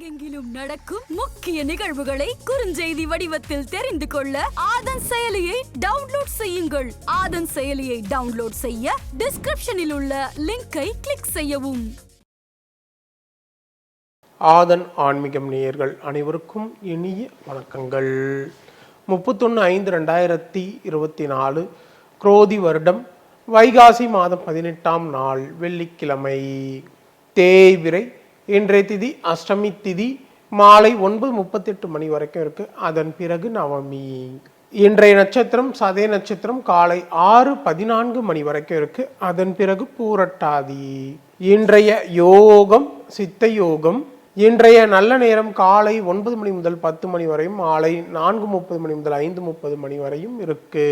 உலகெங்கிலும் நடக்கும் முக்கிய நிகழ்வுகளை குறுஞ்செய்தி வடிவத்தில் தெரிந்து கொள்ள ஆதன் செயலியை டவுன்லோட் செய்யுங்கள். ஆதன் செயலியை டவுன்லோட் செய்ய டிஸ்கிரிப்ஷனில் உள்ள லிங்கை கிளிக் செய்யவும். ஆதன் ஆன்மீகம் நேயர்கள் அனைவருக்கும் இனிய வணக்கங்கள். முப்பத்தொன்று ஐந்து ரெண்டாயிரத்தி இருபத்தி நாலு குரோதி வருடம் வைகாசி மாதம் பதினெட்டாம் நாள் வெள்ளிக்கிழமை. தேய்விரை இன்றைய திதி அஷ்டமி திதி மாலை ஒன்பது முப்பத்தெட்டு மணி வரைக்கும் இருக்கு. அதன் பிறகு நவமி. இன்றைய நட்சத்திரம் சதய நட்சத்திரம் காலை ஆறு பதினான்கு மணி வரைக்கும் இருக்கு. அதன் பிறகு பூரட்டாதி. இன்றைய யோகம் சித்த யோகம் இன்றைய நல்ல நேரம் காலை ஒன்பது மணி முதல் பத்து மணி வரையும் மாலை நான்கு முப்பது மணி முதல் ஐந்து முப்பது மணி வரையும் இருக்கு.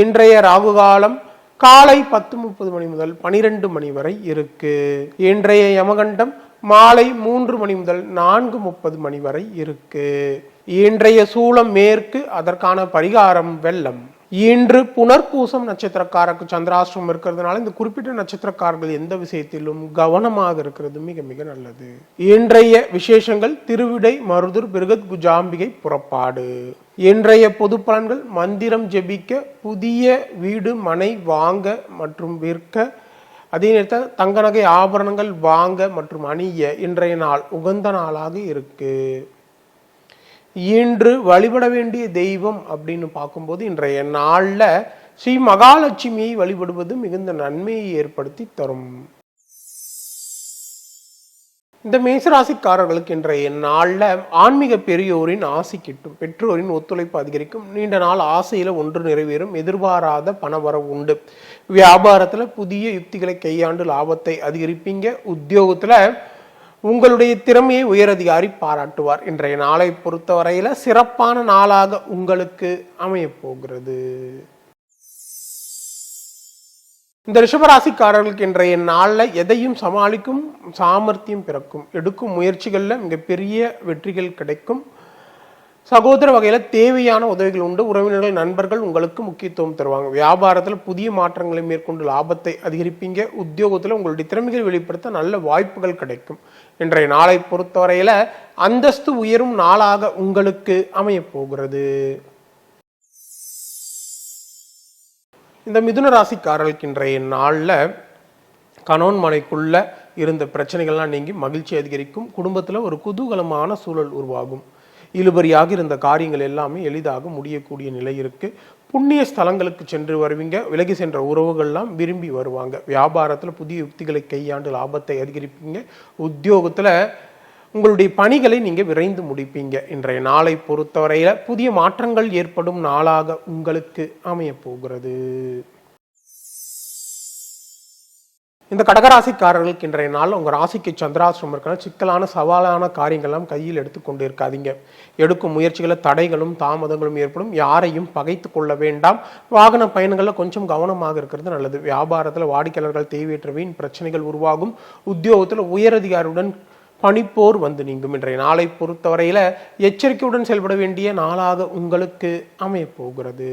இன்றைய ராகு காலம் காலை பத்து முப்பது மணி முதல் பனிரெண்டு மணி வரை இருக்கு. இன்றைய யமகண்டம் மாலை மூன்று மணி முதல் நான்கு முப்பது மணி வரை இருக்கு. இன்றைய சூளம் மேற்கு அதற்கான பரிகாரம் வெள்ளம். இன்று புனர்பூசம் நட்சத்திரக்காரருக்கு சந்திராஷ்டிரம் இருக்கிறதுனால இந்த குறிப்பிட்ட நட்சத்திரக்காரர்கள் எந்த விஷயத்திலும் கவனமாக இருக்கிறது மிக மிக நல்லது. இன்றைய விசேஷங்கள் திருவிடை மருதூர் பிருகத் குஜாம்பிகை புறப்பாடு. இன்றைய பொது பலன்கள் மந்திரம் ஜெபிக்க புதிய வீடு மனை வாங்க மற்றும் விற்க அதே நேரத்தில் தங்க நகை ஆபரணங்கள் வாங்க மற்றும் அணிய இன்றைய நாள் உகந்த நாளாக இருக்கு. இன்று வழிபட வேண்டிய தெய்வம் அப்படின்னு பார்க்கும்போது இன்றைய நாளில் ஸ்ரீ மகாலட்சுமியை வழிபடுவது மிகுந்த நன்மையை ஏற்படுத்தி தரும். இந்த மேசராசிக்காரர்களுக்கு இன்றைய நாளில் ஆன்மீக பெரியோரின் ஆசை கிட்டும் பெற்றோரின் ஒத்துழைப்பு அதிகரிக்கும். நீண்ட நாள் ஆசையில் ஒன்று நிறைவேறும் எதிர்பாராத பணவரவு உண்டு. வியாபாரத்தில் புதிய யுக்திகளை கையாண்டு லாபத்தை அதிகரிப்பீங்க. உத்தியோகத்தில் உங்களுடைய திறமையை உயரதிகாரி பாராட்டுவார். இன்றைய நாளை பொறுத்தவரையில் சிறப்பான நாளாக உங்களுக்கு அமையப் போகிறது. இந்த ரிஷபராசிக்காரர்களுக்கு இன்றைய நாளில் எதையும் சமாளிக்கும் சாமர்த்தியம் பிறக்கும். எடுக்கும் முயற்சிகளில் மிகப்பெரிய வெற்றிகள் கிடைக்கும். சகோதர வகையில் தேவையான உதவிகள் உண்டு. உறவினர்கள் நண்பர்கள் உங்களுக்கு முக்கியத்துவம் தருவாங்க. வியாபாரத்தில் புதிய மாற்றங்களை மேற்கொண்டு லாபத்தை அதிகரிப்பீங்க. உத்தியோகத்தில் உங்களுடைய திறமைகளை வெளிப்படுத்த நல்ல வாய்ப்புகள் கிடைக்கும். இன்றைய நாளை பொறுத்தவரையில் அந்தஸ்து உயரும் நாளாக உங்களுக்கு அமையப் இந்த மிதுன ராசிக்காரர்களுக்கு இன்றைய நாளில் கணவன் மனைக்குள்ள இருந்த பிரச்சனைகள்லாம் நீங்கி மகிழ்ச்சி அதிகரிக்கும். குடும்பத்தில் ஒரு குதூகலமான சூழல் உருவாகும். இழுபறியாக இருந்த காரியங்கள் எல்லாமே எளிதாக முடியக்கூடிய நிலை இருக்கு. புண்ணிய ஸ்தலங்களுக்கு சென்று வருவீங்க. விலகி சென்ற உறவுகள்லாம் விரும்பி வருவாங்க. வியாபாரத்தில் புதிய யுக்திகளை கையாண்டு லாபத்தை அதிகரிப்பீங்க. உத்தியோகத்தில் உங்களுடைய பணிகளை நீங்கள் விரைந்து முடிப்பீங்க. இன்றைய நாளை பொறுத்தவரையில் புதிய மாற்றங்கள் ஏற்படும் நாளாக உங்களுக்கு அமையப்போகிறது இந்த கடகராசிக்காரர்களுக்கு இன்றைய நாள் உங்கள் ராசிக்கு சந்திராசிரமம் இருக்கிற சிக்கலான சவாலான காரியங்கள்லாம் கையில் எடுத்துக்கொண்டு இருக்காதீங்க எடுக்கும் முயற்சிகளை தடைகளும் தாமதங்களும் ஏற்படும். யாரையும் பகைத்து கொள்ள வேண்டாம். வாகன பயணங்களில் கொஞ்சம் கவனமாக இருக்கிறது நல்லது. வியாபாரத்தில் வாடிக்கையாளர்கள் தேவையற்ற வீண் பிரச்சனைகள் உருவாகும். உத்தியோகத்தில் உயரதிகாரியுடன் பனிப்போர் வந்து நீங்கும். இன்றைய நாளை பொறுத்தவரையில எச்சரிக்கையுடன் செயல்பட வேண்டிய நாளாக உங்களுக்கு அமையப்போகிறது.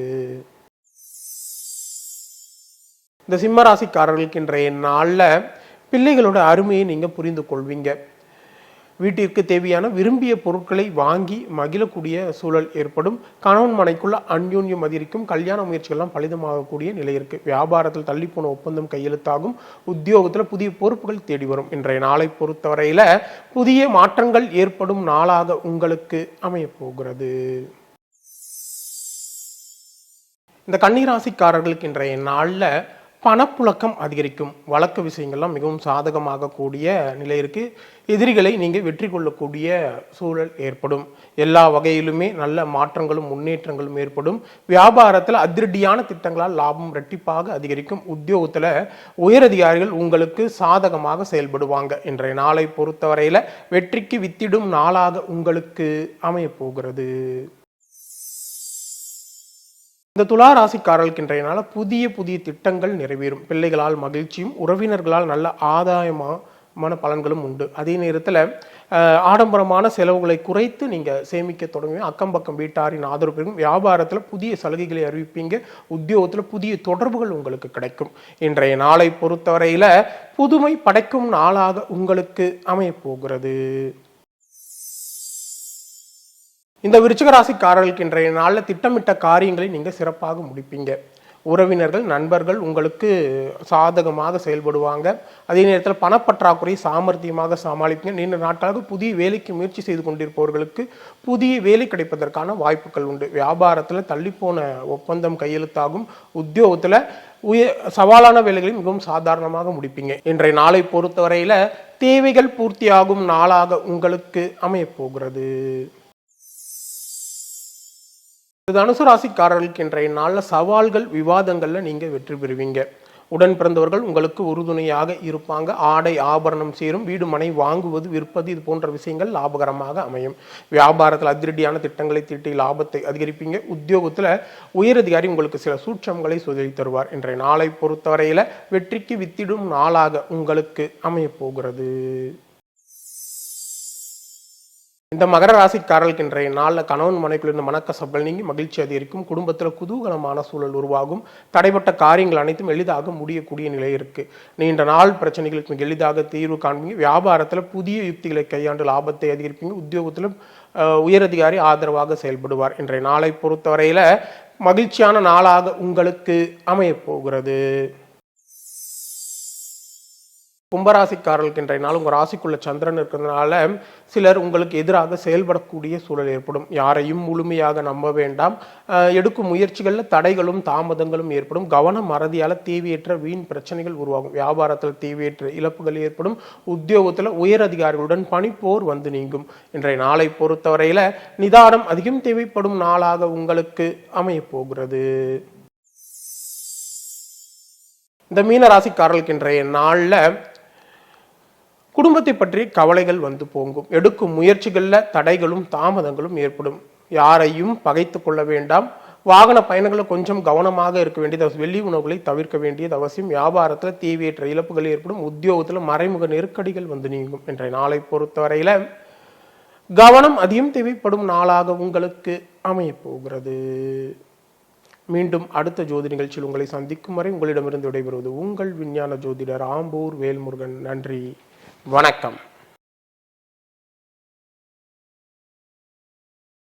இந்த சிம்மராசிக்காரர்களுக்கு இன்றைய நாளில் பிள்ளைகளோட அருமையை நீங்கள் புரிந்து கொள்வீங்க. வீட்டிற்கு தேவையான விரும்பிய பொருட்களை வாங்கி மகிழக்கூடிய சூழல் ஏற்படும். கணவன் மனைக்குள்ள அன்யூன்யம் அதிகரிக்கும். கல்யாண முயற்சிகள்லாம் பலிதமாகக்கூடிய நிலை இருக்கு. வியாபாரத்தில் தள்ளிப்போன ஒப்பந்தம் கையெழுத்தாகும். உத்தியோகத்தில் புதிய பொறுப்புகள் தேடி வரும். இன்றைய நாளை பொறுத்தவரையில புதிய மாற்றங்கள் ஏற்படும் நாளாக உங்களுக்கு அமையப்போகிறது இந்த கன்னிராசிக்காரர்களுக்கு இன்றைய நாளில் பணப்புழக்கம் அதிகரிக்கும். வழக்கு விஷயங்கள்லாம் மிகவும் சாதகமாக கூடிய நிலை இருக்கு. எதிரிகளை நீங்கள் வெற்றி கொள்ளக்கூடிய சூழல் ஏற்படும். எல்லா வகையிலுமே நல்ல மாற்றங்களும் முன்னேற்றங்களும் ஏற்படும். வியாபாரத்தில் அதிரடியான திட்டங்களால் லாபம் ரெட்டிப்பாக அதிகரிக்கும். உத்தியோகத்தில் உயரதிகாரிகள் உங்களுக்கு சாதகமாக செயல்படுவாங்க. இன்றைய நாளை பொறுத்தவரையில் வெற்றிக்கு வித்திடும் நாளாக உங்களுக்கு அமையப்போகிறது இந்த துலா ராசிக்காரர்களுக்கு இன்றைய நாள் புதிய புதிய திட்டங்கள் நிறைவேறும். பிள்ளைகளால் மகிழ்ச்சியும் உறவினர்களால் நல்ல ஆதாயமான பலன்களும் உண்டு. அதே நேரத்தில் ஆடம்பரமான செலவுகளை குறைத்து நீங்கள் சேமிக்க தொடங்குவீங்க. அக்கம் பக்கம் வீட்டாரின் ஆதரவு பெறும். வியாபாரத்தில் புதிய சலுகைகளை அறிவிப்பீங்க. உத்தியோகத்தில் புதிய தொடர்புகள் உங்களுக்கு கிடைக்கும். இன்றைய நாளை பொறுத்தவரையில் புதுமை படைக்கும் நாளாக உங்களுக்கு அமையப் போகிறது. இந்த விருச்சிகராசிக்காரர்களுக்கு இன்றைய நாளில் திட்டமிட்ட காரியங்களை நீங்கள் சிறப்பாக முடிப்பீங்க. உறவினர்கள் நண்பர்கள் உங்களுக்கு சாதகமாக செயல்படுவாங்க. அதே நேரத்தில் பணப்பற்றாக்குறை சாமர்த்தியமாக சமாளிப்பீங்க. நீண்ட நாட்களாக புதிய வேலைக்கு முயற்சி செய்து கொண்டிருப்பவர்களுக்கு புதிய வேலை கிடைப்பதற்கான வாய்ப்புகள் உண்டு. வியாபாரத்தில் தள்ளிப்போன ஒப்பந்தம் கையெழுத்தாகும். உத்தியோகத்தில் உய சவாலான வேலைகளை மிகவும் சாதாரணமாக முடிப்பீங்க. இன்றைய நாளை பொறுத்தவரையில் தேவைகள் பூர்த்தியாகும் நாளாக உங்களுக்கு அமையப்போகிறது. இது தனுசு ராசிக்காரர்களுக்கு இன்றைய நாளில் சவால்கள் விவாதங்களில் நீங்கள் வெற்றி பெறுவீங்க. உடன் பிறந்தவர்கள் உங்களுக்கு உறுதுணையாக இருப்பாங்க. ஆடை ஆபரணம் சேரும். வீடு மனை வாங்குவது விற்பது இது போன்ற விஷயங்கள் லாபகரமாக அமையும். வியாபாரத்தில் அதிரடியான திட்டங்களை தீட்டி லாபத்தை அதிகரிப்பீங்க. உத்தியோகத்தில் உயரதிகாரி உங்களுக்கு சில சூட்சங்களை சொல்லி தருவார். இன்றைய நாளை பொறுத்தவரையில் வெற்றிக்கு வித்திடும் நாளாக உங்களுக்கு அமையப்போகிறது இந்த மகர ராசிக்காரர்களுக்கு இன்றைய நாளில் கணவன் மனைக்குள் இருந்த மனக்கசப்பல் நீங்கி மகிழ்ச்சி அதிகரிக்கும். குடும்பத்தில் குதூகலமான சூழல் உருவாகும். தடைப்பட்ட காரியங்கள் அனைத்தும் எளிதாக முடியக்கூடிய நிலை இருக்கு. நீண்ட நாள் பிரச்சனைகளுக்கு மிக எளிதாக தீர்வு காண்பீங்க. வியாபாரத்தில் புதிய யுக்திகளை கையாண்டு லாபத்தை அதிகரிப்பீங்க. உத்தியோகத்தில் உயரதிகாரி ஆதரவாக செயல்படுவார். இன்றைய நாளை பொறுத்தவரையில் மகிழ்ச்சியான நாளாக உங்களுக்கு அமையப் போகிறது. கும்பராசிக்காரர்களுக்கு இன்றைய நாள் உங்கள் ராசிக்குள்ள சந்திரன் இருக்கிறதுனால சிலர் உங்களுக்கு எதிராக செயல்படக்கூடிய சூழல் ஏற்படும். யாரையும் முழுமையாக நம்ப வேண்டாம். எடுக்கும் முயற்சிகளில் தடைகளும் தாமதங்களும் ஏற்படும். கவன மறதியால் தேவையற்ற வீண் பிரச்சனைகள் உருவாகும். வியாபாரத்தில் தேவையற்ற இழப்புகள் ஏற்படும். உத்தியோகத்தில் உயர் அதிகாரிகளுடன் பணிப்போர் வந்து நீங்கும். இன்றைய நாளை பொறுத்தவரையில் நிதானம் அதிகம் தேவைப்படும் நாளாக உங்களுக்கு அமையப்போகிறது இந்த மீனராசிக்காரர்களுக்கு இன்றைய நாளில் குடும்பத்தை பற்றி கவலைகள் வந்து போங்கும். எடுக்கும் முயற்சிகளில் தடைகளும் தாமதங்களும் ஏற்படும். யாரையும் பகைத்து கொள்ள வேண்டாம். வாகன பயணங்களில் கொஞ்சம் கவனமாக இருக்க வேண்டியது வெள்ளி உணவுகளை தவிர்க்க வேண்டியது அவசியம். வியாபாரத்தில் தேவையற்ற இழப்புகள் ஏற்படும். உத்தியோகத்தில் மறைமுக நெருக்கடிகள் வந்து நீங்கும். இன்றைய நாளை பொறுத்தவரையில் கவனம் அதிகம் தேவைப்படும் நாளாக உங்களுக்கு அமையப்போகிறது மீண்டும் அடுத்த ஜோதி நிகழ்ச்சியில் உங்களை சந்திக்கும் வரை உங்களிடமிருந்து விடைபெறுவது உங்கள் விஞ்ஞான ஜோதிடர் ஆம்பூர் வேல்முருகன். நன்றி. வணக்கம்.